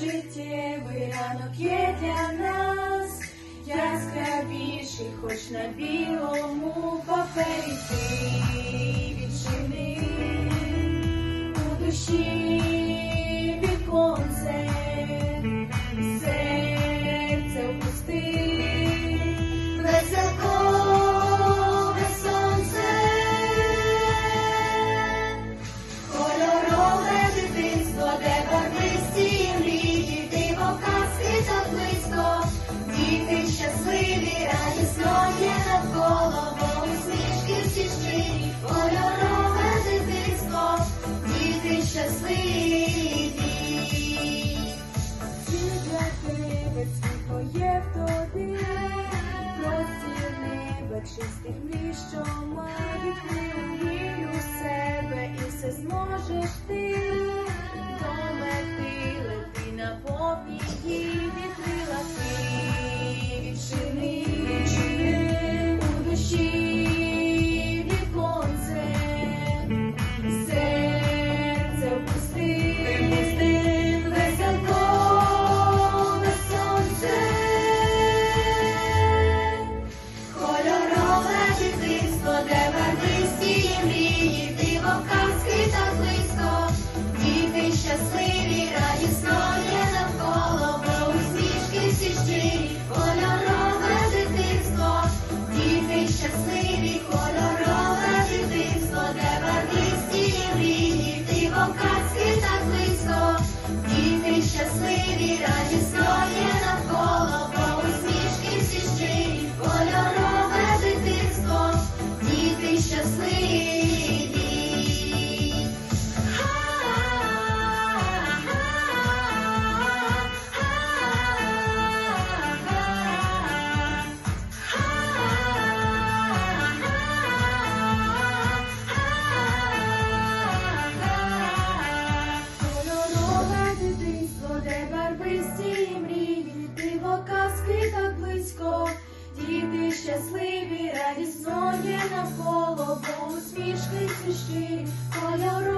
життєвий ранок є для нас, я яскравіший, хоч на білому папері. щасливі. Світлативець світло є в тобі, простір небе чистих мрій, що мають вірю Just graciously. Богом смішки всі щирі, кольори.